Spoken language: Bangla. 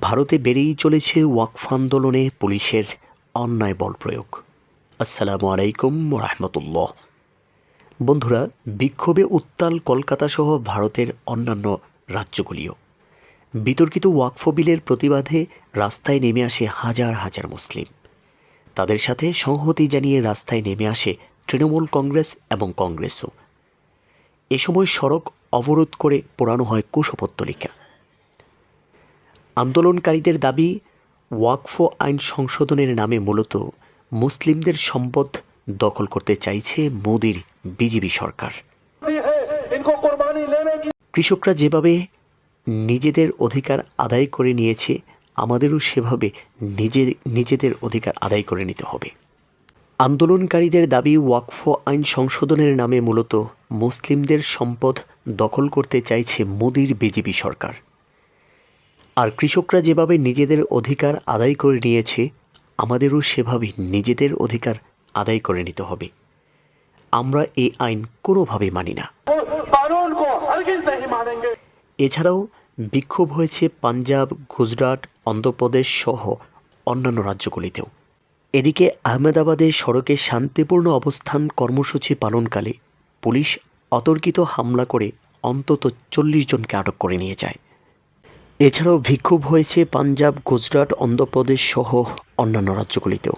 ভারতে বেড়েই চলেছে ওয়াকফ আন্দোলনে পুলিশের অন্যায় বল প্রয়োগ। আসসালামু আলাইকুম রহমতুল্লাহ। বন্ধুরা, বিক্ষোভে উত্তাল কলকাতা সহ ভারতের অন্যান্য রাজ্যগুলিও। বিতর্কিত ওয়াকফ বিলের প্রতিবাদে রাস্তায় নেমে আসে হাজার হাজার মুসলিম। তাদের সাথে সংহতি জানিয়ে রাস্তায় নেমে আসে তৃণমূল কংগ্রেস এবং কংগ্রেসও। এ সময় সড়ক অবরোধ করে পোড়ানো হয় কুশপত্তলিকা আন্দোলনকারীদের দাবি, ওয়াকফ আইন সংশোধনের নামে মূলত মুসলিমদের সম্পদ দখল করতে চাইছে মোদির বিজেপি সরকার। কৃষকরা যেভাবে নিজেদের অধিকার আদায় করে নিয়েছে, আমাদেরও সেভাবে নিজে, নিজেদের অধিকার আদায় করে নিতে হবে। আন্দোলনকারীদের দাবি, ওয়াকফ আইন সংশোধনের নামে মূলত মুসলিমদের সম্পদ দখল করতে চাইছে মোদির বিজেপি সরকার। আর কৃষকরা যেভাবে নিজেদের অধিকার আদায় করে নিয়েছে, আমাদেরও সেভাবে নিজেদের অধিকার আদায় করে নিতে হবে। আমরা এই আইন কোনোভাবে মানি না। এছাড়াও বিক্ষোভ হয়েছে পাঞ্জাব, গুজরাট, অন্ধ্রপ্রদেশ সহ অন্যান্য রাজ্যগুলিতেও। এদিকে আহমেদাবাদে সড়কে শান্তিপূর্ণ অবস্থান কর্মসূচি পালনকালে পুলিশ অতর্কিত হামলা করে অন্তত চল্লিশ জনকে আটক করে নিয়ে যায়। এছাড়াও বিক্ষোভ হয়েছে পাঞ্জাব গুজরাট অন্ধ্রপ্রদেশ সহ অন্যান্য রাজ্যগুলিতেও।